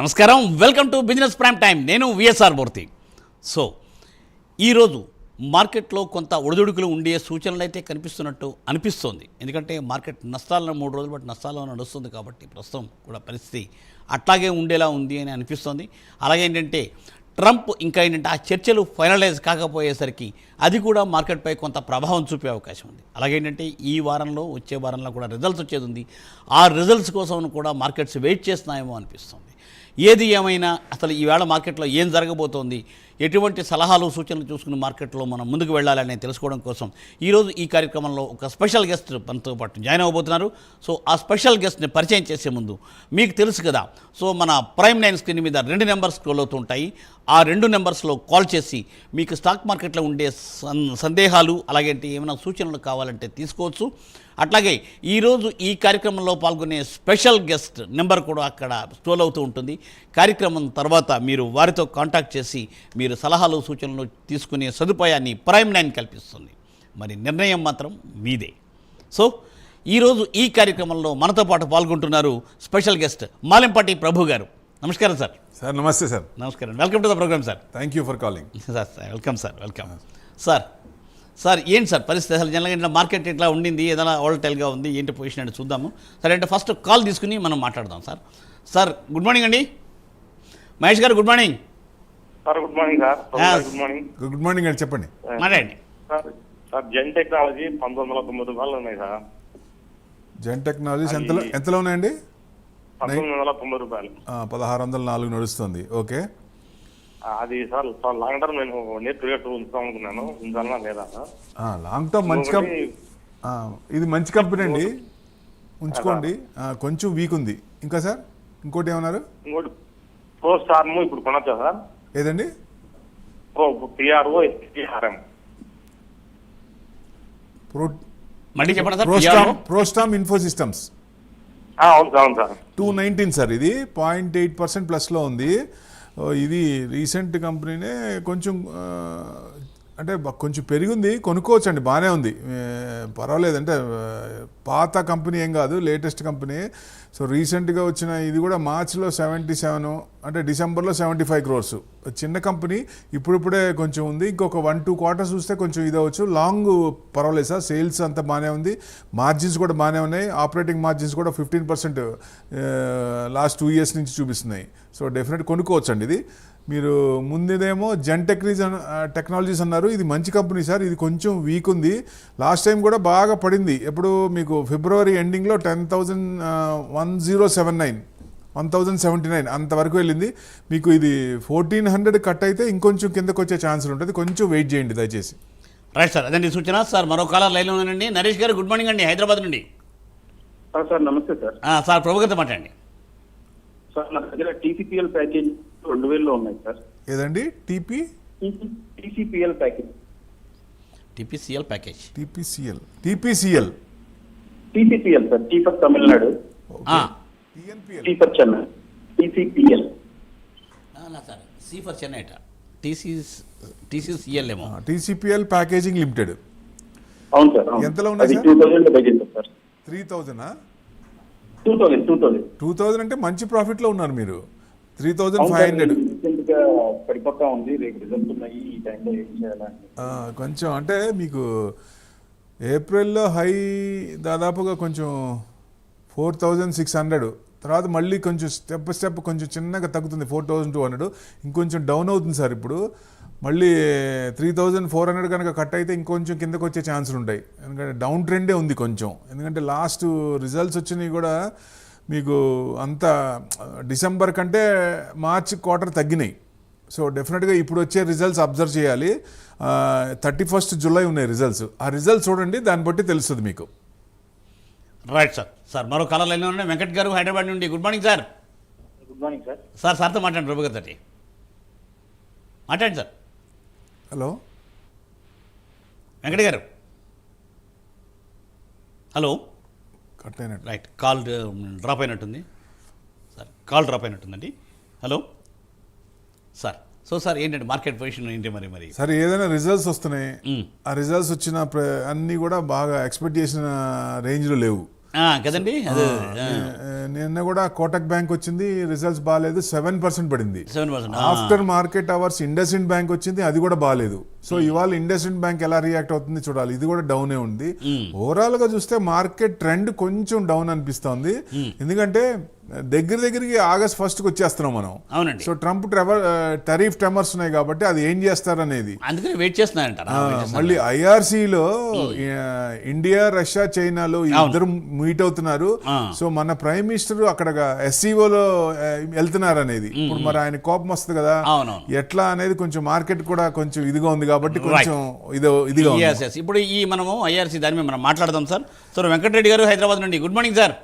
నమస్కారం. Welcome to business prime time నేను VSR Murthy so ఈరోజు మార్కెట్లో కొంత ఒడిదుడుకులు ఉండే సూచనలు అయితే కనిపిస్తున్నట్టు అనిపిస్తోంది. ఎందుకంటే మార్కెట్ నష్టాలను మూడు రోజులు బట్టి నష్టాల్లో నడుస్తుంది కాబట్టి ప్రస్తుతం కూడా పరిస్థితి అట్లాగే ఉండేలా ఉంది అని అనిపిస్తోంది. అలాగే ఏంటంటే ట్రంప్ ఇంకా ఏంటంటే ఆ చర్చలు ఫైనలైజ్ కాకపోయేసరికి అది కూడా మార్కెట్పై కొంత ప్రభావం చూపే అవకాశం ఉంది. అలాగే ఏంటంటే ఈ వారంలో వచ్చే వారంలో కూడా రిజల్ట్స్ వచ్చేది ఉంది. ఆ రిజల్ట్స్ కోసం కూడా మార్కెట్స్ వెయిట్ చేస్తున్నాయేమో అనిపిస్తుంది. ఏది ఏమైనా అసలు ఈవేళ మార్కెట్లో ఏం జరగబోతోంది? ఎటువంటి సలహాలు సూచనలు చూసుకుని మార్కెట్లో మనం ముందుకు వెళ్ళాలని తెలుసుకోవడం కోసం ఈరోజు ఈ కార్యక్రమంలో ఒక స్పెషల్ గెస్ట్ మనతో పాటు జాయిన్ అవ్వబోతున్నారు. సో ఆ స్పెషల్ గెస్ట్ని పరిచయం చేసే ముందు మీకు తెలుసు కదా సో మన ప్రైమ్ నైన్ స్క్రీన్ మీద రెండు నెంబర్స్ స్క్రోల్ అవుతుంటాయి. ఆ రెండు నెంబర్స్లో కాల్ చేసి మీకు స్టాక్ మార్కెట్లో ఉండే సన్ సందేహాలు అలాగే ఏమైనా సూచనలు కావాలంటే తీసుకోవచ్చు. అట్లాగే ఈరోజు ఈ కార్యక్రమంలో పాల్గొనే స్పెషల్ గెస్ట్ నెంబర్ కూడా అక్కడ స్టోల్ అవుతూ ఉంటుంది. కార్యక్రమం తర్వాత మీరు వారితో కాంటాక్ట్ చేసి మీరు సలహాలు సూచనలు తీసుకునే సదుపాయాన్ని ప్రైమ్ నైన్ కల్పిస్తుంది. మరి నిర్ణయం మాత్రం మీదే. సో ఈరోజు ఈ కార్యక్రమంలో మనతో పాటు పాల్గొంటున్నారు స్పెషల్ గెస్ట్ మాలెంపాటి ప్రభు గారు. నమస్కారం సార్. సార్ నమస్తే సార్. నమస్కారం. Welcome to the program sir. Thank you for calling sir sir welcome sir welcome. Sir sir ఏంటి సార్ పరిస్థితి? అసలు జనరల్గా ఇట్లా మార్కెట్ ఇట్లా ఉండింది? ఏదైనా ఓల్టైల్గా ఉంది? ఏంటి పొజిషన్ అంటే చూద్దాము. సరే అంటే ఫస్ట్ కాల్ తీసుకుని మనం మాట్లాడదాం సార్. సార్ గుడ్ మార్నింగ్ అండి. Mahesh garu good morning sir good morning sir. Good morning good morning అండి చెప్పండి. మాట్లాడండి. సార్ సార్ జెన్ టెక్నాలజీ పంతొమ్మిది వందల తొమ్మిది రూపాయలు ఉన్నాయి సార్. జెన్ టెక్నాలజీస్ ఎంతలో ఎంతలో ఉన్నాయండి? పంతొమ్మిది వందల తొంభై రూపాయలు ఆ, పదహారు వందల నాలుగు నడుస్తుంది. ఓకే. అది సార్ సార్ లాంగ్ టర్మ్ నేను నేర్ క్రియేట్ ఉంచుదాం అనుకున్నాను. ఉంచాలనా లేదా ఆ, లాంగ్ టర్మ్ మంచి కంపెనీ ఇది మంచి కంపెనీ అండి. ఉంచుకోండి. కొంచెం వీక్ ఉంది. ఇంకా సార్ ఇంకోటి ఏమన్నారు? ఇంకోటి ప్రో స్టార్మ్ ఇప్పుడు కొనొచ్చా సార్? ఏదండి? ప్రో పిఆర్ఓ ఎస్పిఆర్ఎం ప్రో మళ్ళీ చెప్పండి సార్ ప్రోస్టామ్ ప్రోస్టామ్ ఇన్ఫో సిస్టమ్స్ అవును సార్ టూ నైన్టీన్ సార్ ఇది. పాయింట్ ఎయిట్ పర్సెంట్ ప్లస్లో ఉంది. ఇది రీసెంట్ కంపెనీనే కొంచెం అంటే కొంచెం పెరిగింది కొనుక్కోవచ్చు అండి బాగానే ఉంది పర్వాలేదు అంటే పాత కంపెనీ ఏం కాదు లేటెస్ట్ కంపెనీ. సో రీసెంట్గా వచ్చిన ఇది కూడా మార్చ్లో సెవెంటీ సెవెన్ అంటే డిసెంబర్లో సెవెంటీ ఫైవ్ క్రోర్స్. చిన్న కంపెనీ ఇప్పుడిప్పుడే కొంచెం ఉంది. ఇంకొక వన్ టూ క్వార్టర్స్ చూస్తే కొంచెం ఇది అవచ్చు లాంగ్ పర్వాలేదు సార్ సేల్స్ అంతా బాగానే ఉంది. మార్జిన్స్ కూడా బాగానే ఉన్నాయి. ఆపరేటింగ్ మార్జిన్స్ కూడా fifteen percent last two years నుంచి చూపిస్తున్నాయి. సో డెఫినెట్ కొనుక్కోవచ్చు అండి ఇది. మీరు ముందుదేమో జెన్ టెక్నీస్ టెక్నాలజీస్ అన్నారు. ఇది మంచి కంపెనీ సార్. ఇది కొంచెం వీక్ ఉంది. లాస్ట్ టైం కూడా బాగా పడింది. ఎప్పుడు మీకు ఫిబ్రవరి ఎండింగ్లో ten thousand one zero seven nine one thousand seventy nine అంతవరకు వెళ్ళింది. మీకు ఇది ఫోర్టీన్ హండ్రెడ్ కట్ అయితే ఇంకొంచెం కిందకు వచ్చే ఛాన్సులు ఉంటుంది. కొంచెం వెయిట్ చేయండి దయచేసి. రైట్ సార్ అదండి సూచన. సార్ మరో కాలర్ లైన్లో ఉన్నానండి నరేష్ గారు గుడ్ మార్నింగ్ అండి. హైదరాబాద్ నుండి. సార్ సార్ నమస్తే సార్. ఆ, సార్ ప్రభు గారితో మాట్లాడండి. సార్ నా దగ్గర టీసీపీఎల్ ప్యాకేజ్ రెండు వేల్లో ఉన్నాయి సార్. ఏదండి? TP? TCPL package. TPCL package. TPCL. TPCL. TCPL sir T for Tamil Nadu. T for Chennai. TCPL. Sir C for Chennai TCS TCCL ఏమో. TCPL packaging limited. అవును sir. ఎంతలో ఉన్నాయి sir. Three థౌజండా? Two thousand two two అంటే మంచి ప్రాఫిట్లో ఉన్నారు మీరు. Three thousand five hundred రీసెంట్గా పడిపోతా ఉంది. రేపు రిజల్ట్ ఉన్నాయి. ఈ టైంలో ఏం చేయాలని కొంచెం అంటే మీకు ఏప్రిల్లో హై దాదాపుగా కొంచెం ఫోర్ థౌజండ్ సిక్స్ హండ్రెడ్ తర్వాత మళ్ళీ కొంచెం స్టెప్ స్టెప్ కొంచెం చిన్నగా తగ్గుతుంది. ఫోర్ థౌజండ్ టూ హండ్రెడ్ ఇంకొంచెం డౌన్ అవుతుంది సార్ ఇప్పుడు. మళ్ళీ త్రీ థౌజండ్ ఫోర్ హండ్రెడ్ కనుక కట్ అయితే ఇంకొంచెం కిందకు వచ్చే ఛాన్సులు ఉంటాయి. ఎందుకంటే డౌన్ ట్రెండే ఉంది కొంచెం. ఎందుకంటే లాస్ట్ రిజల్ట్స్ వచ్చినవి కూడా మీకు అంత డిసెంబర్ కంటే మార్చ్ క్వార్టర్ తగ్గినాయి. సో డెఫినెట్గా ఇప్పుడు వచ్చే రిజల్ట్స్ అబ్జర్వ్ చేయాలి. థర్టీ ఫస్ట్ జూలై ఉన్నాయి రిజల్ట్స్. ఆ రిజల్ట్స్ చూడండి దాన్ని బట్టి తెలుస్తుంది మీకు. Right sir. సార్ మరో కాలర్ లైన్లో ఉన్నాయి వెంకట్ గారు హైదరాబాద్ నుండి. Good morning sir. Good morning sir. Sir సార్తో మాట్లాడండి. ప్రభు గారితో మాట్లాడండి sir. Hello? Venkata garu. Hello? Cut అయినట్టు రైట్ కాల్ డ్రాప్ అయినట్టుంది. సార్ కాల్ డ్రాప్ అయినట్టుందండి. హలో? సార్ సో సార్ ఏంటంటే మార్కెట్ పొజిషన్ ఏంటి మరి మరి? సరే ఏదైనా రిజల్ట్స్ వస్తున్నాయి. ఆ రిజల్ట్స్ వచ్చిన ప్ర- అన్నీ కూడా బాగా ఎక్స్పెక్ట్ చేసిన రేంజ్లో లేవు. కదండి? నిన్న కూడా కోటక్ బ్యాంక్ వచ్చింది రిజల్ట్స్ బాగాలేదు సెవెన్ పర్సెంట్ పడింది. After market hours IndusInd bank వచ్చింది అది కూడా బాగాలేదు సో ఇవాళ ఇండస్ ఇండ్ బ్యాంక్ ఎలా రియాక్ట్ అవుతుంది చూడాలి ఇది కూడా డౌనే ఉంది. ఓవరాల్గా చూస్తే మార్కెట్ ట్రెండ్ కొంచెం డౌన్ అనిపిస్తోంది. ఎందుకంటే దగ్గర దగ్గరికి ఆగస్ట్ ఫస్ట్కి వచ్చేస్తున్నాం మనం. అవునండి. So Trump Trevor tariff tremors ఉన్నాయి కాబట్టి అది ఏం చేస్తారనేది. అందుకని వెయిట్ చేస్తున్నారంటారా ఆ, మళ్ళీ ఐఆర్సీలో ఇండియా రష్యా చైనాలో ఇద్దరు మీట్ అవుతున్నారు. సో మన ప్రైమ్ మినిస్టర్ అక్కడ ఎస్సీఓలో వెళ్తున్నారు అనేది ఇప్పుడు మరి ఆయన కోపం వస్తుంది కదా. ఎట్లా అనేది కొంచెం మార్కెట్ కూడా కొంచెం ఇదిగా ఉంది కాబట్టి కొంచెం ఇదో ఇదిగా ఇప్పుడు ఈ మనము ఐఆర్సీ దాని మీద మనం మాట్లాడదాం సార్ సార్ వెంకటరెడ్డి గారు హైదరాబాద్ నుండి. Good morning sir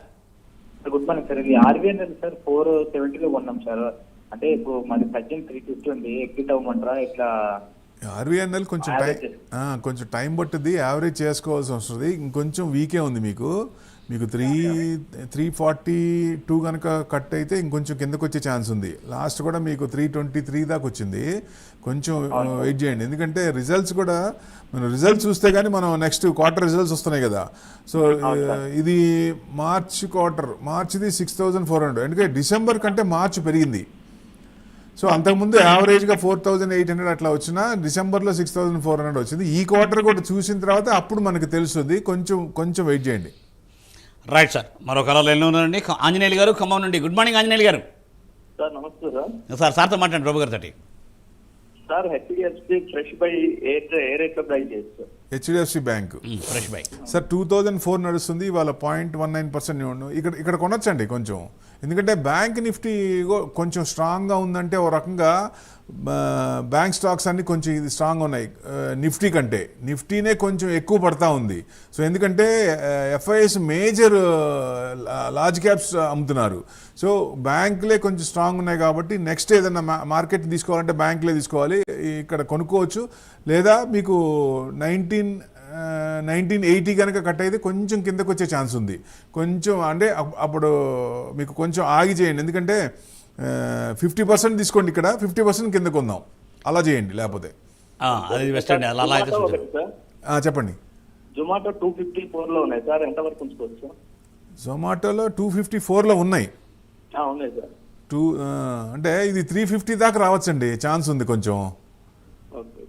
good morning sir. ఇది ఆర్బీఎన్ సార్ ఫోర్ సెవెంటీలో కొన్నాం సార్. అంటే ఇప్పుడు మాది ప్రజెంట్ త్రీ ఫిఫ్టీ ఉంది. ఎగ్జిట్ అవ్వమంటారా? ఇట్లా ఆర్వీఎన్ఎల్ కొంచెం టైం కొంచెం టైం పట్టుద్ది. యావరేజ్ చేసుకోవాల్సి వస్తుంది. ఇంకొంచెం వీకే ఉంది మీకు. మీకు త్రీ త్రీ ఫార్టీ టూ కనుక కట్ అయితే ఇంకొంచెం కిందకు వచ్చే ఛాన్స్ ఉంది. లాస్ట్ కూడా మీకు త్రీ ట్వంటీ త్రీ దాకా వచ్చింది కొంచెం వెయిట్ చేయండి. ఎందుకంటే రిజల్ట్స్ కూడా మనం రిజల్ట్స్ చూస్తే కానీ మనం నెక్స్ట్ క్వార్టర్ రిజల్ట్స్ వస్తున్నాయి కదా. సో ఇది మార్చ్ క్వార్టర్ మార్చ్ది సిక్స్ థౌజండ్ ఫోర్ హండ్రెడ్ ఎందుకంటే డిసెంబర్ కంటే మార్చ్ పెరిగింది. సో అంతకుముందు యావరేజ్గా ఫోర్ థౌజండ్ ఎయిట్ హండ్రెడ్ అట్లా వచ్చినా డిసెంబర్లో సిక్స్ థౌజండ్ ఫోర్ హండ్రెడ్ వచ్చింది. ఈ క్వార్టర్ కూడా చూసిన తర్వాత అప్పుడు మనకు తెలుస్తుంది. కొంచెం కొంచెం వెయిట్ చేయండి. రైట్ సార్ మరో కలర్ ఎన్నో ఉన్నారండి ఆంజనేయులు గారు ఖమ్మం నుండి. గుడ్ మార్నింగ్ ఆంజనేయులు గారు. సార్ నమస్తే సార్ సార్ సార్తో మాట్లాడండి బాబు గారు తోటి sir HDFC fresh buy A A రేట్లో బై చేస్తారు? HDFC bank fresh buy sir two thousand four నడుస్తుంది. ఇవాళ పాయింట్ వన్ నైన్ పర్సెంట్ ఇక్కడ ఇక్కడ కొనొచ్చండి కొంచెం. ఎందుకంటే బ్యాంక్ నిఫ్టీ కొంచెం స్ట్రాంగ్గా ఉందంటే ఓ రకంగా బ్యాంక్ స్టాక్స్ అన్ని కొంచెం ఇది స్ట్రాంగ్ ఉన్నాయి. నిఫ్టీ కంటే. నిఫ్టీనే కొంచెం ఎక్కువ పడతా ఉంది. సో ఎందుకంటే ఎఫ్ఐఎస్ మేజర్ లార్జ్ క్యాప్స్ అమ్ముతున్నారు. సో బ్యాంకులే కొంచెం స్ట్రాంగ్ ఉన్నాయి కాబట్టి నెక్స్ట్ ఏదైనా మా- మార్కెట్ తీసుకోవాలంటే బ్యాంకులే తీసుకోవాలి. ఇక్కడ కొనుక్కోవచ్చు. లేదా మీకు నైన్టీన్ నైన్టీన్ ఎయిటీ కనుక కట్ అయితే కొంచెం కిందకు వచ్చే ఛాన్స్ ఉంది. కొంచెం అంటే అప్పుడు మీకు కొంచెం ఆగి చేయండి. ఎందుకంటే ఫిఫ్టీ పర్సెంట్ తీసుకోండి ఇక్కడ ఫిఫ్టీ పర్సెంట్ కిందకు ఉందాం అలా చేయండి లేకపోతే. అది బెస్ట్ అండి అలా అలా అయితే జొమాటో సూచన. ఒకటి సార్. ఆ, చెప్పండి. జొమాటో టూ ఫిఫ్టీ ఫోర్లో ఉన్నాయి సార్ ఎంత వరకు ఉంచుకోవచ్చు జొమాటోలో టూ ఫిఫ్టీ ఫోర్లో ఉన్నాయి. ఆ, ఉన్నాయి సార్. టూ అంటే ఇది త్రీ ఫిఫ్టీ దాకా రావచ్చండి ఛాన్స్ ఉంది కొంచెం.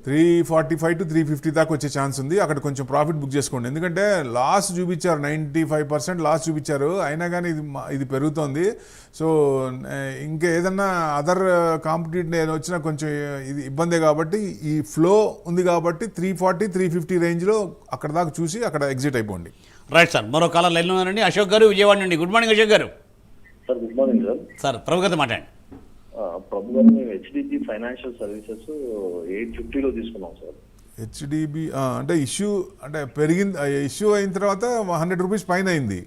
Three forty five to three fifty దాకా వచ్చే ఛాన్స్ ఉంది. అక్కడ కొంచెం ప్రాఫిట్ బుక్ చేసుకోండి. ఎందుకంటే లాస్ చూపించారు నైంటీ ఫైవ్ పర్సెంట్ లాస్ చూపించారు. అయినా కానీ ఇది ఇది పెరుగుతోంది. సో ఇంకా ఏదన్నా అదర్ కాంపిటేటివ్ నేను వచ్చినా కొంచెం ఇది ఇబ్బందే కాబట్టి ఈ ఫ్లో ఉంది కాబట్టి త్రీ ఫార్టీ త్రీ ఫిఫ్టీ రేంజ్లో అక్కడ దాకా చూసి అక్కడ ఎగ్జిట్ అయిపోండి. రైట్ సార్ మరో కాలర్ ఎన్నో ఉన్నారండి అశోక్ గారు విజయవాడ నుండి. Good morning Ashok garu. Sir good morning sir. Sir Prabhu గారితో మాట్లాడండి. ప్రభు గారు మేము హెచ్డిజి ఫైనాన్షియల్ సర్వీసెస్ ఎయిట్ ఫిఫ్టీలో తీసుకున్నాం సార్. హెచ్డిబి అంటే ఇష్యూ అంటే పెరిగింది ఇష్యూ అయిన తర్వాత హండ్రెడ్ రూపీస్ పైన అయింది.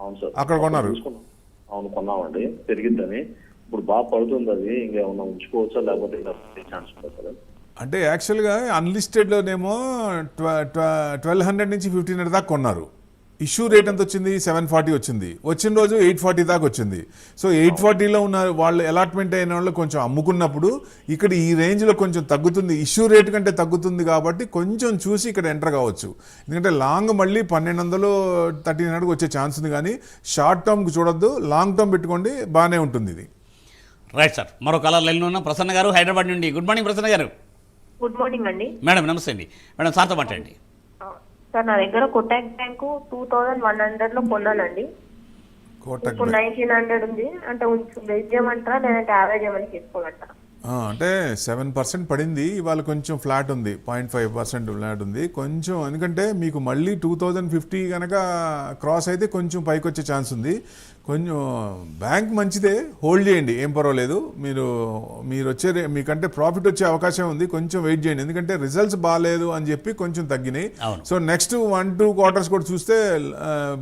అవును సార్. అక్కడ కొన్నారు? అవును కొన్నామండి. పెరిగిద్దని ఇప్పుడు బాగా పడుతుంది అది. ఇంకా ఏమన్నా ఉంచుకోవచ్చా? లేకపోతే ఛాన్స్ ఉందా సార్? అంటే యాక్చువల్గా అన్లిస్టెడ్లోనేమో ట్వెల్వ్ హండ్రెడ్ నుంచి ఫిఫ్టీన్ హండ్రెడ్ దాకా కొన్నారు. ఇష్యూ రేట్ ఎంత వచ్చింది? సెవెన్ ఫార్టీ వచ్చింది. వచ్చిన రోజు ఎయిట్ ఫార్టీ దాకా వచ్చింది. సో ఎయిట్ ఫార్టీలో ఉన్న వాళ్ళు అలాట్మెంట్ అయిన వాళ్ళు కొంచెం అమ్ముకున్నప్పుడు ఇక్కడ ఈ రేంజ్లో కొంచెం తగ్గుతుంది. ఇష్యూ రేట్ కంటే తగ్గుతుంది కాబట్టి కొంచెం చూసి ఇక్కడ ఎంటర్ కావచ్చు. ఎందుకంటే లాంగ్ మళ్ళీ పన్నెండు వందలు థర్టీన్ హండ్రెడ్కి వచ్చే ఛాన్స్ ఉంది కానీ షార్ట్ టర్మ్కి చూడొద్దు. లాంగ్ టర్మ్ పెట్టుకోండి బాగానే ఉంటుంది ఇది. Right sir. మరో కలర్ ఎన్నో ఉన్నాం ప్రసన్న గారు హైదరాబాద్ నుండి. గుడ్ మార్నింగ్ ప్రసన్న గారు. గుడ్ మార్నింగ్ అండి. మేడం నమస్తే అండి. మేడం సార్తో మాట్లాడండి. సార్ నా దగ్గర Kotak bank two thousand one హండ్రెడ్లో కొన్నానండి. కోటక్ ఇప్పుడు నైన్టీన్ హండ్రెడ్ ఉంది. అంటే ఉంచు వెయిట్ చేయమంటారా? లేదంటే యావరేజ్ ఏమైనా తీసుకోమంటారా అంటే సెవెన్ పర్సెంట్ పడింది ఇవాళ కొంచెం ఫ్లాట్ ఉంది పాయింట్ ఫైవ్ పర్సెంట్ ఫ్లాట్ ఉంది. కొంచెం ఎందుకంటే మీకు మళ్ళీ టూ థౌజండ్ ఫిఫ్టీ కనుక క్రాస్ అయితే కొంచెం పైకి వచ్చే ఛాన్స్ ఉంది. కొంచెం బ్యాంక్ మంచిదే హోల్డ్ చేయండి ఏం పర్వాలేదు. మీరు మీరు వచ్చే మీకంటే ప్రాఫిట్ వచ్చే అవకాశం ఉంది కొంచెం వెయిట్ చేయండి. ఎందుకంటే రిజల్ట్స్ బాగాలేదు అని చెప్పి కొంచెం తగ్గినాయి. So next one two quarters కూడా చూస్తే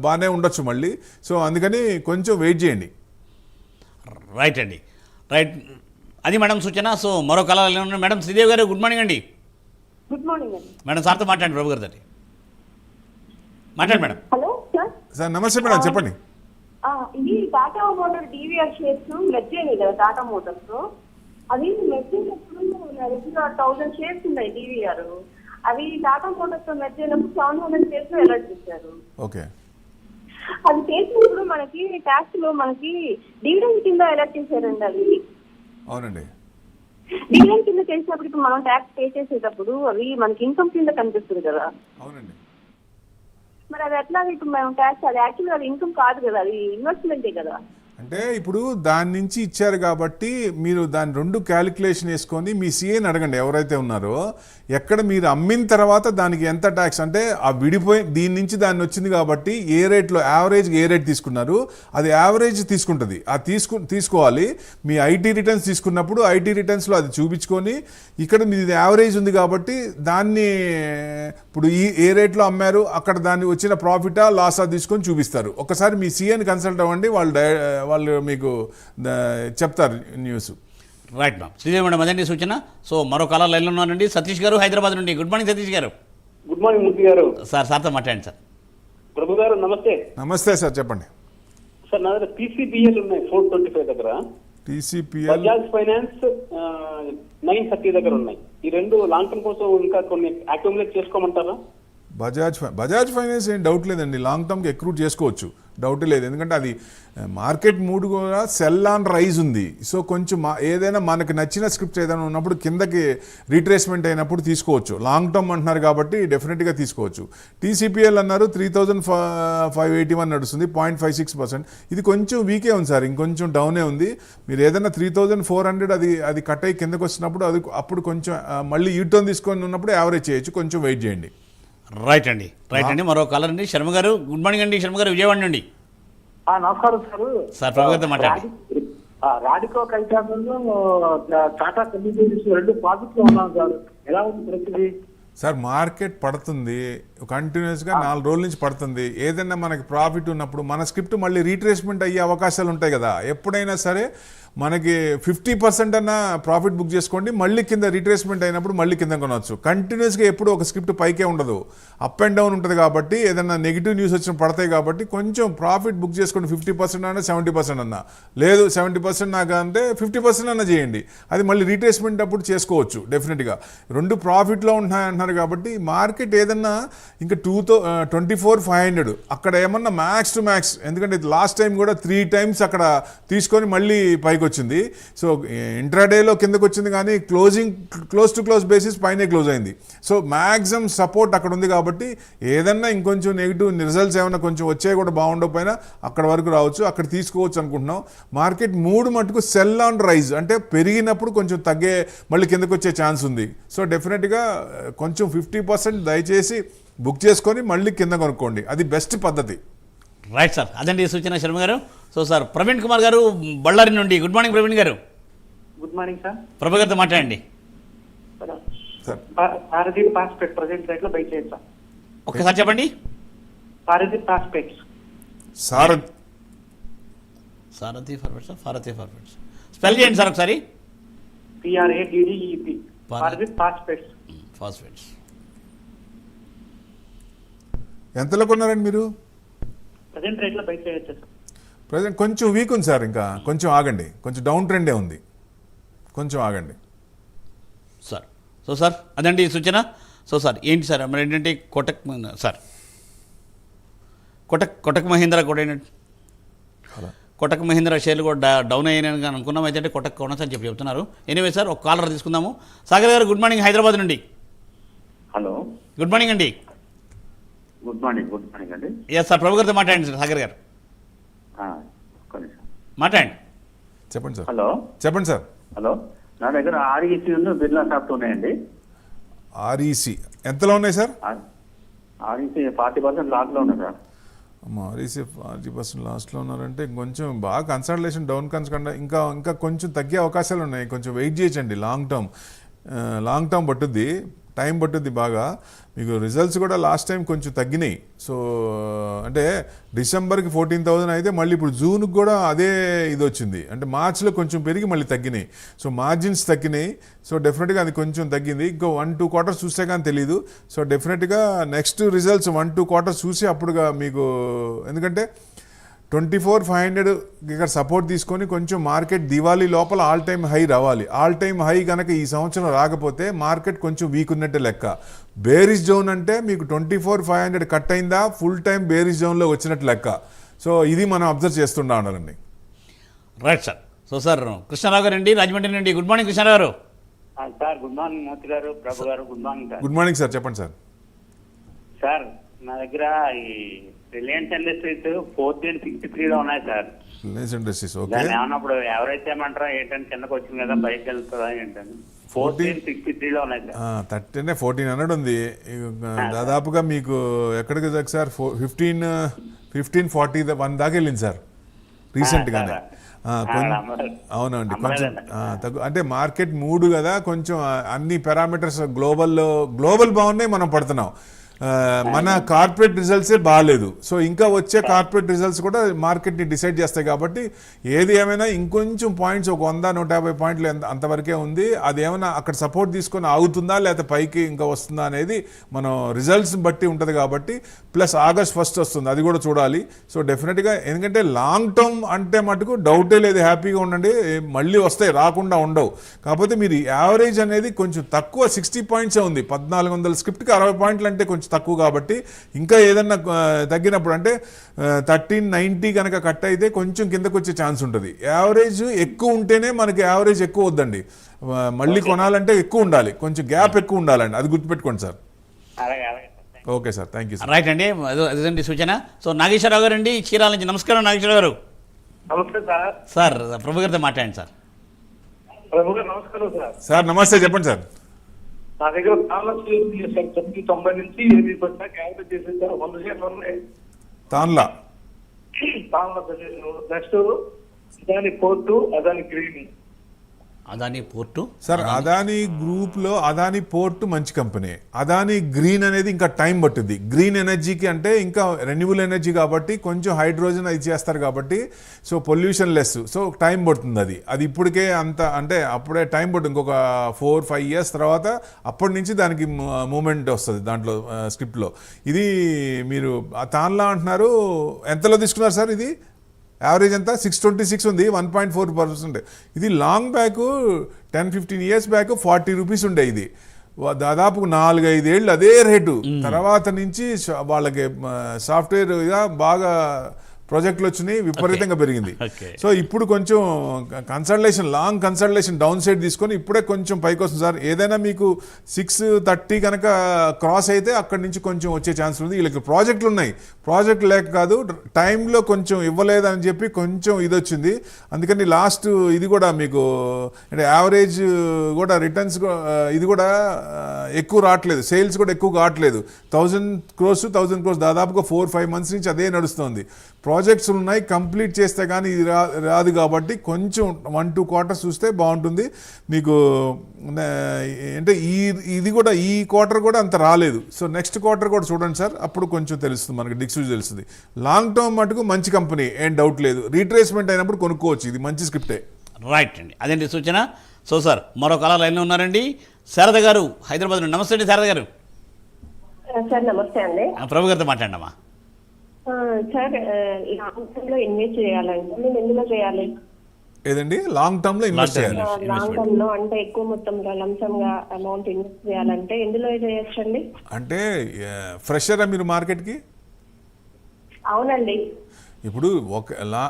బాగానే ఉండొచ్చు మళ్ళీ. సో అందుకని కొంచెం వెయిట్ చేయండి. రైట్ అండి. రైట్ అది మేడం సూచన. సో మరో ఉన్నాయి madam Sridevi garu good morning అండి. గుడ్ మార్నింగ్ అండి. మేడం సార్తో మాట్లాడండి ప్రభు గారితో మాట్లాడండి మేడం. Hello sir? సార్ నమస్తే మేడం చెప్పండి. ఆ, ఇది Tata motor DVR shares merge అయినాయి కదా టాటా మోటార్స్ అది మెర్జ్ అయినప్పుడు థౌసండ్ షేర్స్ ఉన్నాయి డీవీఆర్ అవి టాటా మోటార్స్తో మెర్జ్ అయినప్పుడు సెవెన్ హండ్రెడ్ షేర్స్ చేశారు. ఓకే. అది చేసినప్పుడు మనకి ట్యాక్స్లో మనకి డివిడెండ్ కింద ఎలా చేశారండి అది. అవునండి. డివిడెండ్ కింద చేసినప్పుడు ఇప్పుడు మనం ట్యాక్స్ పే చేసేటప్పుడు అవి మనకి ఇన్కమ్ కింద కనిపిస్తుంది కదా. అవునండి. మరి అది ఎట్లా ఇప్పుడు మనం ట్యాక్స్ అది యాక్చువల్గా అది ఇన్కమ్ కాదు కదా అది ఇన్వెస్ట్మెంటే కదా. అంటే ఇప్పుడు దాని నుంచి ఇచ్చారు కాబట్టి మీరు దాని రెండు క్యాలిక్యులేషన్ వేసుకొని మీ సీఏని అడగండి ఎవరైతే ఉన్నారో. ఎక్కడ మీరు అమ్మిన తర్వాత దానికి ఎంత ట్యాక్స్ అంటే ఆ విడిపోయి దీని నుంచి దాన్ని వచ్చింది కాబట్టి ఏ రేట్లో యావరేజ్ ఏ రేట్ తీసుకున్నారు? అది యావరేజ్ తీసుకుంటుంది. ఆ తీసుకు తీసుకోవాలి. మీ ఐటీ రిటర్న్స్ తీసుకున్నప్పుడు ఐటీ రిటర్న్స్లో అది చూపించుకొని ఇక్కడ మీది యావరేజ్ ఉంది కాబట్టి దాన్ని ఇప్పుడు ఈ ఏ రేట్లో అమ్మారు అక్కడ దాన్ని వచ్చిన ప్రాఫిటా లాసా తీసుకొని చూపిస్తారు. ఒకసారి మీ సీఏని కన్సల్ట్ అవ్వండి వాళ్ళు డై- వాళ్ళు మీకు చెప్తారు news. Right ma'am Sridevi madam అదండి సూచన? సో మరో కాలర్ లైన్లో ఉన్నారండి. సతీష్ గారు హైదరాబాద్ నుండి. గుడ్ మార్నింగ్ సతీష్ గారు. గుడ్ మార్నింగ్ మూర్తి గారు. సార్ సార్తో మాట్లాడండి సార్. ప్రభు గారు నమస్తే. నమస్తే సార్ చెప్పండి. సార్ నా దగ్గర పీసీబీఎల్ ఉన్నాయి ఫోర్ ట్వంటీ ఫైవ్ దగ్గర. TCPL Bajaj finance nine thirty దగ్గర ఉన్నాయి. ఈ రెండు లాంగ్ టర్మ్ కోసం ఇంకా కొన్ని అక్యూములేట్ చేసుకోమంటారా? బజాజ్ బజాజ్ ఫైనాన్స్ ఏం డౌట్ లేదండి. లాంగ్ టర్మ్కి ఎక్రూట్ చేసుకోవచ్చు. డౌట్ లేదు. ఎందుకంటే అది మార్కెట్ మూడు కూడా సెల్ ఆన్ రైజ్ ఉంది. సో కొంచెం మా- ఏదైనా మనకు నచ్చిన స్క్రిప్ట్ ఏదైనా ఉన్నప్పుడు కిందకి రీట్రేస్మెంట్ అయినప్పుడు తీసుకోవచ్చు. లాంగ్ టర్మ్ అంటున్నారు కాబట్టి డెఫినెట్గా తీసుకోవచ్చు. టీసీపీఎల్ అన్నారు three thousand five eighty one నడుస్తుంది పాయింట్ ఫైవ్ సిక్స్ పర్సెంట్ ఇది కొంచెం వీకే ఉంది సార్ ఇంకొంచెం డౌనే ఉంది. మీరు ఏదైనా త్రీ థౌజండ్ ఫోర్ హండ్రెడ్ అది అది కట్ అయ్యి కిందకు వచ్చినప్పుడు అది అప్పుడు కొంచెం మళ్ళీ యూటర్న్ తీసుకొని ఉన్నప్పుడు యావరేజ్ చేయొచ్చు కొంచెం వెయిట్ చేయండి. రైట్ అండి రైట్ అండి. మరో కాలర్ అండి. శర్మ గారు గుడ్ మార్నింగ్ అండి. శర్మ గారు విజయవాడ నుండి. ఆ, నమస్కారం సార్. సార్ ప్రభు గారితో మాట్లాడండి. ఆ, రాడికో కైటాలో టాటా కమ్యూనికేషన్స్ రెండు ప్రాజెక్టులు ఉన్నాం సార్. ఎలా ఉంది పరిస్థితి? సార్ మార్కెట్ పడుతుంది. కంటిన్యూస్గా నాలుగు రోజుల నుంచి పడుతుంది. ఏదైనా మనకి ప్రాఫిట్ ఉన్నప్పుడు మన స్క్రిప్ట్ మళ్ళీ రీట్రేస్మెంట్ అయ్యే అవకాశాలు ఉంటాయి కదా. ఎప్పుడైనా సరే మనకి ఫిఫ్టీ పర్సెంట్ అన్న ప్రాఫిట్ బుక్ చేసుకోండి మళ్ళీ కింద రీట్రేస్మెంట్ అయినప్పుడు మళ్ళీ కింద కొనవచ్చు. కంటిన్యూస్గా ఎప్పుడు ఒక స్క్రిప్ట్ పైకే ఉండదు. అప్ అండ్ డౌన్ ఉంటుంది కాబట్టి ఏదైనా నెగిటివ్ న్యూస్ వచ్చిన పడతాయి కాబట్టి కొంచెం ప్రాఫిట్ బుక్ చేసుకోండి. ఫిఫ్టీ పర్సెంట్ అన్న సెవెంటీ పర్సెంట్ అన్న. లేదు సెవెంటీ పర్సెంట్ నాకు అంటే ఫిఫ్టీ పర్సెంట్ అన్న చేయండి. అది మళ్ళీ రీట్రేస్మెంట్ అప్పుడు చేసుకోవచ్చు డెఫినెట్గా రెండు ప్రాఫిట్లో ఉంటున్నాయి అంటున్నారు కాబట్టి మార్కెట్ ఏదన్నా ఇంకా two thou twenty four five hundred అక్కడ ఏమన్నా మ్యాక్స్ టు మ్యాక్స్ ఎందుకంటే లాస్ట్ టైం కూడా త్రీ టైమ్స్ అక్కడ తీసుకొని మళ్ళీ పైకి వచ్చింది సో ఇంట్రాడేలో కిందకు వచ్చింది కానీ closing close to close basis పైనే క్లోజ్ అయింది. సో మ్యాక్సిమం సపోర్ట్ అక్కడ ఉంది కాబట్టి ఏదన్నా ఇంకొంచెం నెగిటివ్ రిజల్ట్స్ ఏమైనా కొంచెం వచ్చే కూడా బాగుండకపోయినా అక్కడ వరకు రావచ్చు అక్కడ తీసుకోవచ్చు అనుకుంటున్నాం. మార్కెట్ మూడు మటుకు సెల్ ఆన్ రైజ్ అంటే పెరిగినప్పుడు కొంచెం తగ్గే మళ్ళీ కిందకు వచ్చే ఛాన్స్ ఉంది. సో డెఫినెట్గా కొంచెం ఫిఫ్టీ పర్సెంట్ దయచేసి బుక్ చేసుకొని మళ్ళీ కింద కొనుక్కోండి. అది బెస్ట్ పద్ధతి. రైట్ సార్ అదండి సూచన శర్మ గారు. సో సార్ ప్రవీణ్ కుమార్ గారు బళ్ళారి నుండి. గుడ్ మార్నింగ్ ప్రవీణ్ గారు. గుడ్ మార్నింగ్ సార్ ప్రభు గారితో మాట్లాడండి. పారదీప్ పాస్పేట్ ప్రజెంట్ బై చేయండి సార్ ఒక్కసారి చెప్పండి. పారదీప్ పాస్పేట్స్ సార్ సారథి. ఫారథి ఫార్వర్డ్స్ స్పెల్ చేయండి సార్ ఒకసారి. పిఆర్ఏ డిడిఈపి పార- పారదీప్ పాస్పేట్స్ ఫాస్ఫేట్స్ ఎంతలో కొన్నారండి మీరు? ప్రజెంట్ రేట్లో బై చేయొచ్చు సార్? ప్రజెంట్ కొంచెం వీక్ ఉంది సార్ ఇంకా. కొంచెం ఆగండి. కొంచెం డౌన్ ట్రెండే ఉంది. కొంచెం ఆగండి. సార్. సో సార్ అదండి సూచన. సో సార్ ఏంటి సార్? మరి ఏంటంటే కొటక్ సార్. కొటక్ కొటక్ మహీంద్రా కూడా ఏంటంటే కొటక్ మహీంద్రా షేర్లు కూడా డా- డౌన్ అయ్యాయని కానీ అనుకున్నాం. అయితే కొటక్ కొనస్ అని చెప్పి చెప్తున్నారు. ఎనీవే సార్ ఒక కాలర్ తీసుకుందాము. సాగర్ గారు గుడ్ మార్నింగ్ హైదరాబాద్ నుండి. హలో. గుడ్ మార్నింగ్ అండి. గుడ్ మార్నింగ్ గుడ్ మార్నింగ్ అండి. ఎస్ సార్ ప్రభు గారితో మాట్లాడండి సార్ సాగర్ గారు. మాట్లాడండి. చెప్పండి సార్ హలో. చెప్పండి సార్ హలో. నా దగ్గర ఆర్ఈసీ ఉంది బిర్లా సాఫ్ట్ ఉన్నాయండి. ఆర్ఈసి. ఎంతలో ఉన్నాయి సార్ ఆర్ఈసీ ఫార్టీ పర్సెంట్ లాట్లో ఉన్నాయి సార్ ఆర్ఈసి ఫార్టీ పర్సెంట్ లాస్ట్లో ఉన్నారంటే కొంచెం బాగా కన్సల్టేషన్ డౌన్ కన్సల్ట్ ఇంకా ఇంకా కొంచెం తగ్గే అవకాశాలు ఉన్నాయి. కొంచెం వెయిట్ చేయొచ్చండి లాంగ్ టర్మ్ లాంగ్ టర్మ్ పట్టుద్ది. టైం పట్టుద్ది బాగా. మీకు రిజల్ట్స్ కూడా లాస్ట్ టైం కొంచెం తగ్గినాయి. సో అంటే డిసెంబర్కి ఫోర్టీన్ థౌజండ్ అయితే మళ్ళీ ఇప్పుడు జూన్కి కూడా అదే ఇది వచ్చింది. అంటే మార్చ్లో కొంచెం పెరిగి మళ్ళీ తగ్గినాయి. సో మార్జిన్స్ తగ్గినాయి. సో డెఫినెట్గా అది కొంచెం తగ్గింది. ఇంకో వన్ టూ క్వార్టర్స్ చూస్తే కానీ తెలియదు సో డెఫినెట్గా next results one two quarters చూసి అప్పుడుగా మీకు ఎందుకంటే ట్వంటీ ఫోర్ ఫైవ్ హండ్రెడ్ ఇక్కడ సపోర్ట్ తీసుకొని కొంచెం మార్కెట్ దివాళీ లోపల ఆల్ టైమ్ హై రావాలి. ఆల్ టైమ్ హై కనుక ఈ సంవత్సరం రాకపోతే మార్కెట్ కొంచెం వీక్ ఉన్నట్టే లెక్క. బేరిస్ జోన్ అంటే మీకు twenty four five hundred cut అయిందా? ఫుల్ టైం బేరిస్ జోన్లో వచ్చినట్టు లెక్క. సో ఇది మనం అబ్జర్వ్ చేస్తుంటా ఉండాలండి right sir. So sir Krishnarao garu అండి రాజమండ్రి నుండి. గుడ్ మార్నింగ్ కృష్ణారావు గారు. Sir good morning Murthy garu Prabhu garu good morning sir. Good morning sir చెప్పండి సార్. సార్ నా దగ్గర ఈ రిలయన్స్ ఇండస్ట్రీస్ ఫోర్టీన్ సిక్స్టీ త్రీలో ఉన్నాయి సార్. రిలయన్స్ ఇండస్ట్రీస్ ఓకే దాన్ని ఏమన్నా ఇప్పుడు ఎవరైతే ఏమంటారో ఏంటంటే కిందకు వచ్చింది కదా పైకి వెళ్తుందా ఏంటని. ఫోర్టీన్ సిక్స్టీ త్రీలో ఉన్నాయి సార్. థర్టీనే ఫోర్టీన్ హండ్రెడ్ ఉంది. దాదాపుగా మీకు ఎక్కడికి sir? Fifteen fifteen forty one దాకా వెళ్ళింది సార్. రీసెంట్గానే ఆ, అమ్మలేదు. అవునండి కొంచెం తగ్గు అంటే మార్కెట్ మూడు కదా కొంచెం అన్ని పారామీటర్స్ గ్లోబల్లో గ్లోబల్ బాగున్నాయి మనం పడుతున్నాం. మన కార్పొరేట్ రిజల్ట్సే బాగాలేదు సో ఇంకా వచ్చే కార్పొరేట్ రిజల్ట్స్ కూడా మార్కెట్ని డిసైడ్ చేస్తాయి కాబట్టి ఏది ఏమైనా ఇంకొంచెం పాయింట్స్ ఒక వంద నూట యాభై పాయింట్లు ఎంత- అంతవరకే ఉంది. అది ఏమైనా అక్కడ సపోర్ట్ తీసుకొని ఆగుతుందా లేకపోతే పైకి ఇంకా వస్తుందా అనేది మనం రిజల్ట్స్ బట్టి ఉంటుంది కాబట్టి ప్లస్ ఆగస్ట్ ఫస్ట్ వస్తుంది. అది కూడా చూడాలి. సో డెఫినెట్గా ఎందుకంటే లాంగ్ టర్మ్ అంటే మటుకు డౌటే లేదు. హ్యాపీగా ఉండండి. మళ్ళీ వస్తాయి రాకుండా ఉండవు. కాకపోతే మీరు యావరేజ్ అనేది కొంచెం తక్కువ సిక్స్టీ పాయింట్సే ఉంది. పద్నాలుగు వందల స్క్రిప్ట్కి అరవై పాయింట్లు అంటే కొంచెం తక్కువ కాబట్టి ఇంకా ఏదన్నా తగ్గినప్పుడు అంటే థర్టీన్ నైంటీ కనుక కట్ అయితే కొంచెం కిందకు వచ్చే ఛాన్స్ ఉంటుంది. యావరేజ్ ఎక్కువ ఉంటేనే మనకి యావరేజ్ ఎక్కువ వద్దండి. మళ్ళీ కొనాలంటే ఎక్కువ ఉండాలి. కొంచెం గ్యాప్ ఎక్కువ ఉండాలండి. అది గుర్తుపెట్టుకోండి sir. Okay sir. Thank you sir. Right అండి. అదో- అదేంటి సూచన? సో నాగేశ్వరరావు గారు అండి చీరాల నుంచి. నమస్కారం నాగేశ్వరరావు గారు. నమస్తే సార్. సార్ ప్రభు గారితో మాట్లాడండి సార్. ప్రభు గారు నమస్కారం సార్. సార్ నమస్తే. చెప్పండి సార్. నా దగ్గర ఉన్నాయి సార్ తొమ్మిది తొంభై నుంచి ఎనిమిది పర్సెంట్ క్యాన్సిల్ చేసేది సార్ వంద ఉన్నాయి తాన్లా? చాలా next Adani port Adani green. Adani port. Sir Adani గ్రూప్లో అదానీ పోర్ట్ మంచి కంపెనీ. అదానీ గ్రీన్ అనేది ఇంకా టైం పట్టుద్ది. గ్రీన్ ఎనర్జీకి అంటే ఇంకా రెన్యూబుల్ ఎనర్జీ కాబట్టి కొంచెం హైడ్రోజన్ అది చేస్తారు కాబట్టి so pollution less. So time పడుతుంది అది. అది ఇప్పటికే అంత అంటే అప్పుడే టైం పడుతుంది. ఇంకొక ఫోర్ ఫైవ్ ఇయర్స్ తర్వాత అప్పటి నుంచి దానికి మూమెంట్ వస్తుంది దాంట్లో స్క్రిప్ట్లో. ఇది మీరు తాన్లా అంటున్నారు. ఎంతలో తీసుకున్నారు సార్ ఇది? యావరేజ్ ఎంత? సిక్స్ ట్వంటీ సిక్స్ ఉంది వన్ పాయింట్ ఫోర్ పర్సెంట్ ఇది long back ten fifteen years back forty rupees ఉండే ఇది. దాదాపు నాలుగైదేళ్ళు అదే రేటు. తర్వాత నుంచి వాళ్ళకి సాఫ్ట్వేర్ బాగా ప్రాజెక్టులు వచ్చినాయి విపరీతంగా పెరిగింది. సో ఇప్పుడు కొంచెం consultation long consultation down side తీసుకొని ఇప్పుడే కొంచెం పైకి వస్తుంది సార్. ఏదైనా మీకు సిక్స్ థర్టీ కనుక క్రాస్ అయితే అక్కడి నుంచి కొంచెం వచ్చే ఛాన్స్ ఉంది. వీళ్ళకి ప్రాజెక్టులు ఉన్నాయి. ప్రాజెక్ట్ లేక కాదు టైంలో కొంచెం ఇవ్వలేదని చెప్పి కొంచెం ఇది వచ్చింది. అందుకని లాస్ట్ ఇది కూడా మీకు అంటే యావరేజ్ కూడా రిటర్న్స్ ఇది కూడా ఎక్కువ రావట్లేదు. సేల్స్ కూడా ఎక్కువ కావట్లేదు. థౌజండ్ క్రోర్స్ థౌజండ్ క్రోర్స్ దాదాపుగా ఫోర్ ఫైవ్ మంత్స్ నుంచి అదే నడుస్తుంది. ప్రాజెక్ట్స్ ఉన్నాయి కంప్లీట్ చేస్తే కానీ ఇది రా రాదు కాబట్టి కొంచెం వన్ టూ క్వార్టర్స్ చూస్తే బాగుంటుంది. మీకు అంటే ఈ ఇది కూడా ఈ క్వార్టర్ కూడా అంత రాలేదు. సో నెక్స్ట్ క్వార్టర్ కూడా చూడండి సార్ అప్పుడు కొంచెం తెలుస్తుంది మనకి డిక్సూజ్ తెలుస్తుంది. లాంగ్ టర్మ్ మటుకు మంచి కంపెనీ ఏం డౌట్ లేదు. రీట్రేస్మెంట్ అయినప్పుడు కొనుక్కోవచ్చు ఇది మంచి స్క్రిప్టే. రైట్ అండి. అదేంటి సూచన? సో సార్ మరో కళ లైన్లో ఉన్నారండి. శారద గారు హైదరాబాద్ నుండి నమస్తే అండి శారద గారు. సార్ నమస్తే అండి. ఆ, ప్రభు గారితో మాట్లాడమ్మా సార్ ఆ, లాంగ్ టర్మ్లో ఇన్వెస్ట్ చేయాలంటే నేను ఎందులో చేయాలి? ఏదండి? లాంగ్ టర్మ్లో ఇన్వెస్ట్ Long term. చేయాలి. లాంగ్ టర్మ్లో అంటే ఎక్కువ మొత్తంలో లంసమ్గా అమౌంట్ ఇన్వెస్ట్ చేయాలంటే ఎందులో చేయొచ్చండి? అంటే ఫ్రెషరా మీరు మార్కెట్కి అవునండి. ఇప్పుడు ఒక లా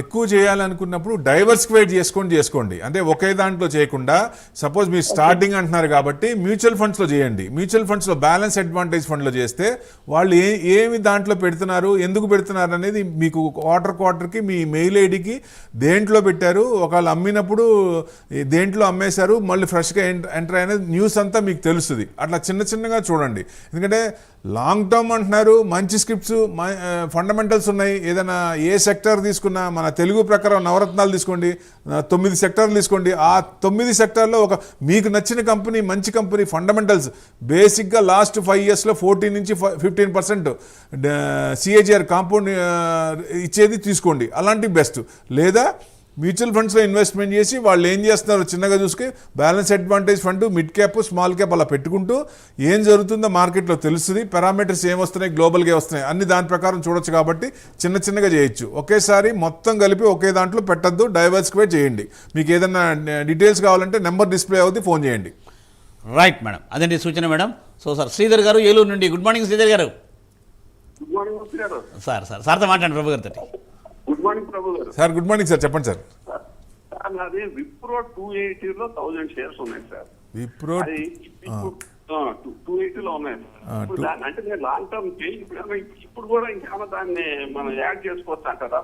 ఎక్కువ చేయాలనుకున్నప్పుడు డైవర్సిఫైడ్ చేసుకొని చేసుకోండి అంటే ఒకే దాంట్లో చేయకుండా సపోజ్ మీరు స్టార్టింగ్ అంటున్నారు కాబట్టి మ్యూచువల్ ఫండ్స్లో చేయండి. మ్యూచువల్ ఫండ్స్లో బ్యాలెన్స్ అడ్వాంటేజ్ ఫండ్లో చేస్తే వాళ్ళు ఏ ఏమి దాంట్లో పెడుతున్నారు ఎందుకు పెడుతున్నారు అనేది మీకు క్వార్టర్ క్వార్టర్కి మీ మెయిల్ ఐడికి దేంట్లో పెట్టారు ఒకవేళ అమ్మినప్పుడు దేంట్లో అమ్మేశారు మళ్ళీ ఫ్రెష్గా ఎంటర్ అయినది న్యూస్ అంతా మీకు తెలుస్తుంది. అట్లా చిన్న చిన్నగా చూడండి. ఎందుకంటే లాంగ్ టర్మ్ అంటున్నారు మంచి స్క్రిప్ట్స్ ఫండమెంటల్స్ ఉన్నాయి. ఏదైనా ఏ సెక్టర్ తీసుకున్నా మన తెలుగు ప్రకారం నవరత్నాలు తీసుకోండి తొమ్మిది సెక్టర్లు తీసుకోండి. ఆ తొమ్మిది సెక్టార్లో ఒక మీకు నచ్చిన కంపెనీ మంచి కంపెనీ ఫండమెంటల్స్ బేసిక్గా లాస్ట్ ఫైవ్ ఇయర్స్లో ఫోర్టీన్ నుంచి ఫిఫ్టీన్ పర్సెంట్ సిఏజిఆర్ కాంపౌండ్ ఇచ్చేది తీసుకోండి. అలాంటి బెస్ట్ లేదా మ్యూచువల్ ఫండ్స్లో ఇన్వెస్ట్మెంట్ చేసి వాళ్ళు ఏం చేస్తున్నారు చిన్నగా చూసుకుని balance advantage fund mid cap small cap అలా పెట్టుకుంటూ ఏం జరుగుతుందో మార్కెట్లో తెలుస్తుంది. పారామీటర్స్ ఏం వస్తున్నాయి? గ్లోబల్గా వస్తున్నాయి? అన్ని దాని ప్రకారం చూడొచ్చు కాబట్టి చిన్న చిన్నగా చేయొచ్చు. ఒకేసారి మొత్తం కలిపి ఒకే దాంట్లో పెట్టద్దు డైవర్సిఫై చేయండి. మీకు ఏదైనా డీటెయిల్స్ కావాలంటే నెంబర్ డిస్ప్లే అవుతుంది ఫోన్ చేయండి. Right madam. అదండి సూచన మేడం? సో సార్ శ్రీధర్ గారు ఏలూరు నుండి. గుడ్ మార్నింగ్ శ్రీధర్ గారు. సార్ సార్ సార్తో మాట్లాడండి ప్రభు గారితో గుడ్ మార్నింగ్ ప్రభు గారు. సార్ గుడ్ మార్నింగ్ సార్ చెప్పండి సార్. సార్ నాది విప్రో టూ ఎయిటీలో థౌజండ్ షేర్స్ ఉన్నాయి సార్. విప్రో అది టూ ఎయిటీలో ఉన్నాయి సార్. ఇప్పుడు two- దాన్ని అంటే నేను లాంగ్ టర్మ్ చేయి ఇప్పుడు కూడా ఇంకేమన్నా దాన్ని మనం యాడ్ చేసుకోవచ్చు అంటారా?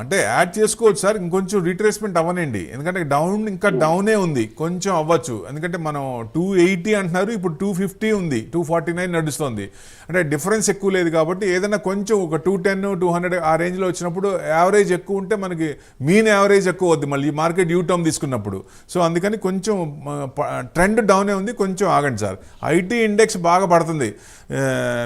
అంటే యాడ్ చేసుకోవచ్చు సార్ ఇంకొంచెం రీట్రేస్మెంట్ అవ్వనండి. ఎందుకంటే డౌన్ ఇంకా డౌనే ఉంది కొంచెం అవ్వచ్చు. ఎందుకంటే మనం టూ ఎయిటీ అంటున్నారు ఇప్పుడు టూ ఫిఫ్టీ ఉంది టూ ఫార్టీ నైన్ నడుస్తుంది. అంటే డిఫరెన్స్ ఎక్కువ లేదు కాబట్టి ఏదైనా కొంచెం ఒక టూ టెన్ టూ హండ్రెడ్ ఆ రేంజ్లో వచ్చినప్పుడు యావరేజ్ ఎక్కువ ఉంటే మనకి మీన్ యావరేజ్ ఎక్కువ అవుద్ది మళ్ళీ మార్కెట్ యూ టర్మ్ తీసుకున్నప్పుడు. సో అందుకని కొంచెం ట్రెండ్ డౌనే ఉంది కొంచెం ఆగండి సార్. ఐటీ ఇండెక్స్ బాగా పడుతుంది.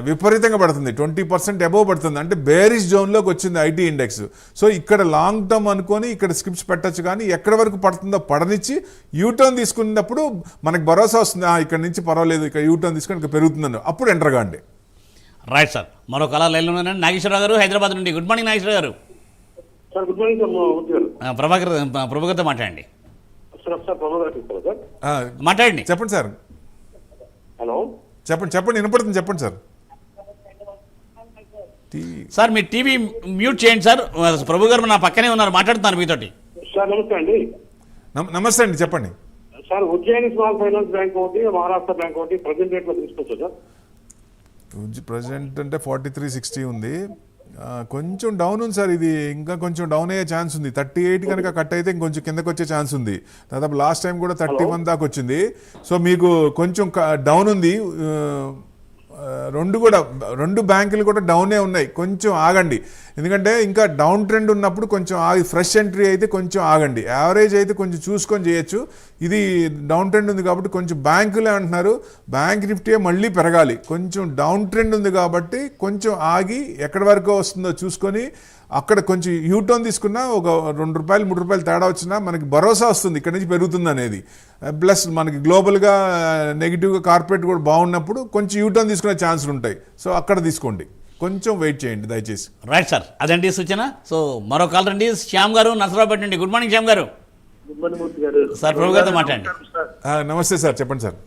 విపరీతంగా పడుతుంది. ట్వంటీ పర్సెంట్ అబోవ్ పడుతుంది. అంటే బేరిష్ జోన్లోకి వచ్చింది ఐటీ ఇండెక్స్. సో ఇక్కడ లాంగ్ టర్మ్ అనుకొని ఇక్కడ స్క్రిప్ట్స్ పెట్టచ్చు కానీ ఎక్కడి వరకు పడుతుందో పడనిచ్చి యూటర్న్ తీసుకున్నప్పుడు మనకు భరోసా వస్తుంది. "ఆ, ఇక్కడ నుంచి పర్వాలేదు ఇక్కడ యూటర్న్ తీసుకొని ఇక్కడ పెరుగుతుందని. అప్పుడు ఎంటర్ కాండి. రైట్ సార్ మరో కళ లైన్లో నాగేశ్వరరావు గారు హైదరాబాద్ నుండి. గుడ్ మార్నింగ్ నాగేశ్వరరావు గారు. Sir good morning sir Murthy గారు ఆ, ప్రభాకర్ ప్రభు గారితో మాట్లాడండి. మాట్లాడండి. చెప్పండి సార్ హలో చెప్పండి చెప్పండి వినపడుతుంది చెప్పండి సార్. టీ- సార్ మీ టీవీ మ్యూట్ చేయండి సార్. ప్రభు గారు నా పక్కనే ఉన్నారు మాట్లాడుతున్నారు మీతోటి. సార్ నమస్తే అండి. నమ- నమస్తే అండి చెప్పండి. Sir Ujjayini small finance bank ఒకటి మహారాష్ట్ర బ్యాంక్ ఒకటి ప్రజెంట్ రేట్లో తీసుకోవచ్చు సార్ ప్రజెంట్ అంటే ఫార్టీ త్రీ సిక్స్టీ ఉంది. కొంచెం డౌన్ ఉంది సార్ ఇది. ఇంకా కొంచెం డౌన్ అయ్యే ఛాన్స్ ఉంది. థర్టీ ఎయిట్ కనుక కట్ అయితే ఇంకొంచెం కిందకి వచ్చే ఛాన్స్ ఉంది. దాదాపు లాస్ట్ టైం కూడా థర్టీ వన్ దాకా వచ్చింది. సో మీకు కొంచెం డౌన్ ఉంది. రెండు కూడా రెండు బ్యాంకులు కూడా డౌనే ఉన్నాయి. కొంచెం ఆగండి. ఎందుకంటే ఇంకా డౌన్ ట్రెండ్ ఉన్నప్పుడు కొంచెం ఆగి ఫ్రెష్ ఎంట్రీ అయితే కొంచెం ఆగండి. యావరేజ్ అయితే కొంచెం చూసుకొని చేయొచ్చు. ఇది డౌన్ ట్రెండ్ ఉంది కాబట్టి కొంచెం బ్యాంకులే అంటున్నారు. బ్యాంక్ నిఫ్టీ మళ్ళీ పెరగాలి. కొంచెం డౌన్ ట్రెండ్ ఉంది కాబట్టి కొంచెం ఆగి ఎక్కడి వరకు వస్తుందో చూసుకొని అక్కడ కొంచెం యూటర్న్ తీసుకున్నా ఒక రెండు రూపాయలు మూడు రూపాయలు తేడా వచ్చినా మనకి భరోసా వస్తుంది. ఇక్కడ నుంచి పెరుగుతుంది అనేది. ప్లస్ మనకి గ్లోబల్గా నెగిటివ్గా కార్పొరేట్ కూడా బాగున్నప్పుడు కొంచెం యూటర్న్ తీసుకునే ఛాన్సులు ఉంటాయి. సో అక్కడ తీసుకోండి. కొంచెం వెయిట్ చేయండి దయచేసి. రైట్ సార్ అదండి సూచన. సో మరో కాల్ రండి. శ్యామ్ గారు నసరాపేట నుండి. గుడ్ మార్నింగ్ శ్యామ్ గారు. సార్ ప్రభు గారితో మాట్లాడండి. సార్ ఆ, నమస్తే సార్ చెప్పండి సార్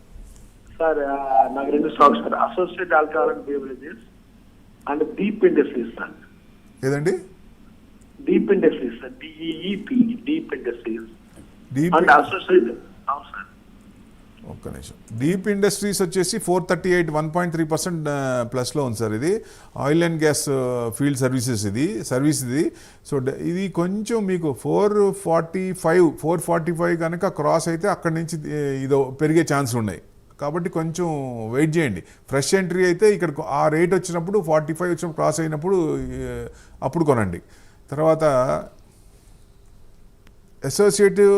సార్ ఆ, నాకు రెండు stocks sir associate alcohol and beverages and deep industries sir ఏదండి? Deep industries sir D E E P deep industries and associate అవును సార్ ఒక్క నిమిషం. డీప్ ఇండస్ట్రీస్ వచ్చేసి four thirty eight one point three percent ప్లస్లో ఉంది sir ఇది. Oil and gas field services ఇది service ఇది. సో ఇది కొంచెం మీకు four forty five four forty five కనుక క్రాస్ అయితే అక్కడి నుంచి ఇదో పెరిగే ఛాన్స్ ఉన్నాయి. కాబట్టి కొంచెం వెయిట్ చేయండి. ఫ్రెష్ ఎంట్రీ అయితే ఇక్కడ ఆ రేట్ వచ్చినప్పుడు ఫార్టీ ఫైవ్ వచ్చినప్పుడు క్రాస్ అయినప్పుడు అప్పుడు కొనండి. తర్వాత అసోసియేటివ్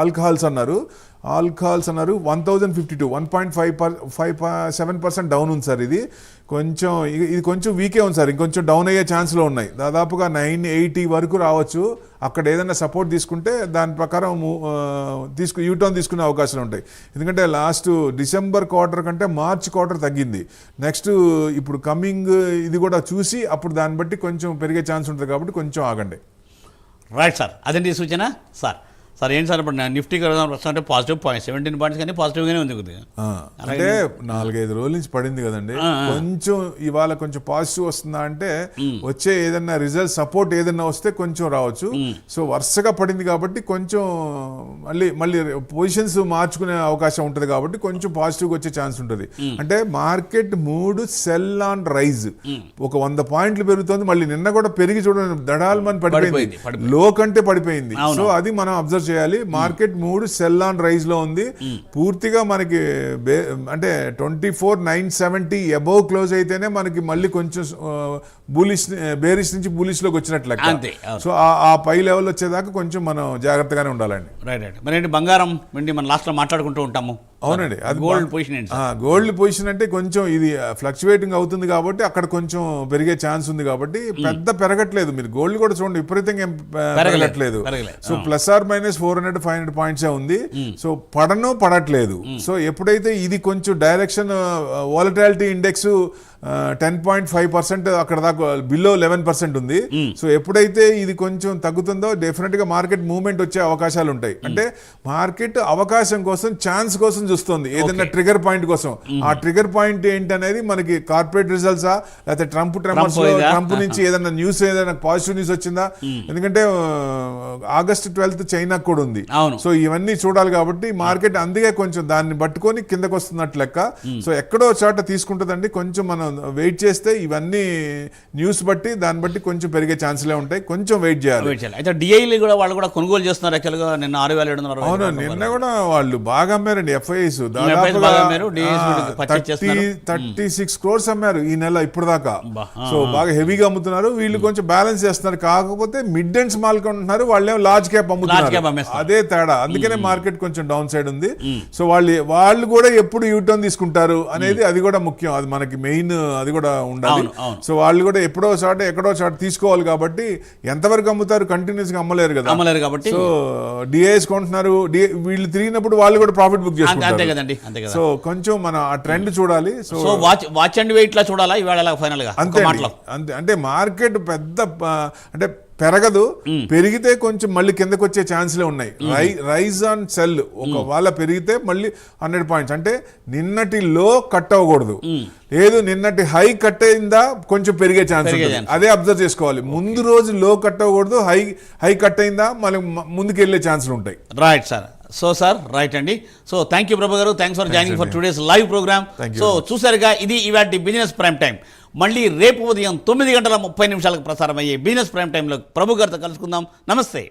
ఆల్కహాల్స్ అన్నారు. ఆల్కహాల్స్ అన్నారు. One thousand fifty two one point five per five seven percent down ఉంది సార్ ఇది. కొంచెం ఇది ఇది కొంచెం వీకే ఉంది సార్. ఇంకొంచెం డౌన్ అయ్యే ఛాన్స్లో ఉన్నాయి. దాదాపుగా నైన్ ఎయిటీ వరకు రావచ్చు. అక్కడ ఏదైనా సపోర్ట్ తీసుకుంటే దాని ప్రకారం తీసుకు యూటర్న్ తీసుకునే అవకాశాలు ఉంటాయి. ఎందుకంటే లాస్ట్ డిసెంబర్ క్వార్టర్ కంటే మార్చ్ క్వార్టర్ తగ్గింది. నెక్స్ట్ ఇప్పుడు కమింగ్ ఇది కూడా చూసి అప్పుడు దాన్ని బట్టి కొంచెం పెరిగే ఛాన్స్ ఉంటుంది కాబట్టి కొంచెం ఆగండి. Right sir. అదండి సూచన? సార్. సార్ ఏంటి సార్ ఇప్పుడు నిఫ్టీ ప్రస్తుతం అంటే పాజిటివ్ పాయింట్ సెవెంటీన్ పాయింట్స్ కానీ పాజిటివ్గానే ఉంది కొద్దిగా. అంటే నాలుగైదు రోజుల నుంచి పడింది కదండి. కొంచెం ఇవాళ కొంచెం పాజిటివ్ వస్తుందా అంటే వచ్చే ఏదన్నా రిజల్ట్ సపోర్ట్ ఏదన్నా వస్తే కొంచెం రావచ్చు. సో వరుసగా పడింది కాబట్టి కొంచెం మళ్ళీ మళ్ళీ పొజిషన్స్ మార్చుకునే అవకాశం ఉంటుంది కాబట్టి కొంచెం పాజిటివ్గా వచ్చే ఛాన్స్ ఉంటుంది. అంటే మార్కెట్ మూడు సెల్ ఆన్ రైజ్ ఒక వంద పాయింట్లు పెరుగుతుంది. మళ్ళీ నిన్న కూడా పెరిగి చూడండి దడాల్మని పడిపోయింది. లో కంటే పడిపోయింది. సో అది మనం అబ్జర్వ్ చేయాలి. మార్కెట్ మూడు సెల్ ఆన్ రైజ్లో ఉంది. పూర్తిగా మనకి అంటే twenty four nine seventy above close అయితేనే మనకి మళ్ళీ కొంచెం బులిష్ బేరిష్ నుంచి బులిష్లోకి వచ్చినట్లు. సో ఆ- పై లెవెల్ వచ్చేదాకా కొంచెం మనం జాగ్రత్తగానే ఉండాలండి. Right right. మరి బంగారం వెండి మనం లాస్ట్లో మాట్లాడుకుంటూ ఉంటాము. అవునండి. అది గోల్డ్ పొజిషన్? గోల్డ్ పొజిషన్ అంటే కొంచెం ఇది ఫ్లక్చువేటింగ్ అవుతుంది కాబట్టి అక్కడ కొంచెం పెరిగే ఛాన్స్ ఉంది కాబట్టి పెద్ద పెరగట్లేదు. మీరు గోల్డ్ కూడా చూడండి విపరీతంగా ఏం పెరగట్లేదు. So plus or minus four hundred five hundred points ఉంది. సో పడను పడట్లేదు. సో ఎప్పుడైతే ఇది కొంచెం direction volatility index ten point five percent అక్కడ దాకా బిలో లెవెన్ పర్సెంట్ ఉంది. సో ఎప్పుడైతే ఇది కొంచెం తగ్గుతుందో డెఫినెట్గా మార్కెట్ మూవ్మెంట్ వచ్చే అవకాశాలు ఉంటాయి. అంటే మార్కెట్ అవకాశం కోసం ఛాన్స్ కోసం చూస్తుంది. ఏదైనా ట్రిగర్ పాయింట్ కోసం. ఆ ట్రిగర్ పాయింట్ ఏంటనేది మనకి కార్పొరేట్ రిజల్ట్సా లేకపోతే ట్రంప్ ట్రంప్? ట్రంప్ నుంచి ఏదైనా న్యూస్ ఏదైనా పాజిటివ్ న్యూస్ వచ్చిందా? ఎందుకంటే ఆగస్ట్ ట్వెల్త్ చైనా కూడా ఉంది. సో ఇవన్నీ చూడాలి కాబట్టి మార్కెట్ అందుకే కొంచెం దాన్ని పట్టుకొని కిందకు వస్తున్నట్లు లెక్క సో ఎక్కడో చోట తీసుకుంటుందండి. కొంచెం మనం వెయిట్ చేస్తే ఇవన్నీ న్యూస్ బట్టి దాన్ని బట్టి కొంచెం పెరిగే ఛాన్స్లే ఉంటాయి. కొంచెం వెయిట్ చేయాలి. వెయిట్ చేయాలి. అయితే డిఐలు కూడా వాళ్ళు కూడా కొనుగోలు చేస్తున్నారు యాక్చువల్గా. నిన్న ఆరు వేల ఏడు వందల అవును నిన్న కూడా వాళ్ళు బాగా అమ్మారండి ఎఫ్ఐఎస్ చేస్తున్నారు. థర్టీ సిక్స్ క్రోర్స్ అమ్మారు ఈ నెల ఇప్పుడు దాకా సో బాగా హెవీగా అమ్ముతున్నారు. వీళ్ళు కొంచెం బ్యాలెన్స్ చేస్తున్నారు. కాకపోతే మిడ్ అండ్ స్మాల్ కొంటున్నారు వాళ్ళేమో లార్జ్ క్యాప్ అమ్ముతున్నారు. అదే తేడా. అందుకనే మార్కెట్ కొంచెం డౌన్ సైడ్ ఉంది. సో వాళ్ళు వాళ్ళు కూడా ఎప్పుడు యూటర్న్ తీసుకుంటారు అనేది అది కూడా ముఖ్యం. అది మనకి మెయిన్ అది కూడా ఉండాలి. సో వాళ్ళు కూడా ఎప్పుడో చోట ఎక్కడో చోట తీసుకోవాలి కాబట్టి ఎంతవరకు అమ్ముతారు కంటిన్యూస్గా అమ్మలేరు కదా. అమ్మలేరు కాబట్టి సో డిఐఎస్ కొంటున్నారు వీళ్ళు తిరిగినప్పుడు వాళ్ళు కూడా ప్రాఫిట్ బుక్ అంతే చేసుకుంటారు. కదండి అంతే కదా. సో కొంచెం మన ఆ ట్రెండ్ చూడాలి. So watch watch and wait లా చూడాలా? ఇవాళ ఫైనల్గా అంతే అంతే అంటే మార్కెట్ పెద్ద అంటే పెరగదు. పెరిగితే కొంచెం మళ్ళీ కిందకు వచ్చే ఛాన్స్లే ఉన్నాయి. రై రైజ్ ఆన్ సెల్ ఒకవేళ పెరిగితే మళ్ళీ హండ్రెడ్ పాయింట్స్. అంటే నిన్నటి లో కట్ అవ్వకూడదు. లేదు నిన్నటి హై కట్ అయిందా కొంచెం పెరిగే ఛాన్స్ ఉంటుంది. అదే అబ్జర్వ్ చేసుకోవాలి. ముందు రోజు లో కట్ అవ్వకూడదు హై హై కట్ అయిందా మళ్ళీ ముందుకు వెళ్ళే ఛాన్సులు ఉంటాయి. Right sir so sir right అండి. సో థ్యాంక్ యూ ప్రభు గారు thanks for joining for today's live program so. చూసారుగా ఇది ఇవాటి బిజినెస్ ప్రైమ్ టైం మళ్ళీ రేపు ఉదయం తొమ్మిది గంటల ముప్పై నిమిషాలకు ప్రసారం అయ్యే బిజినెస్ ప్రైమ్ టైంలో ప్రభు గారితో కలుసుకుందాం. నమస్తే.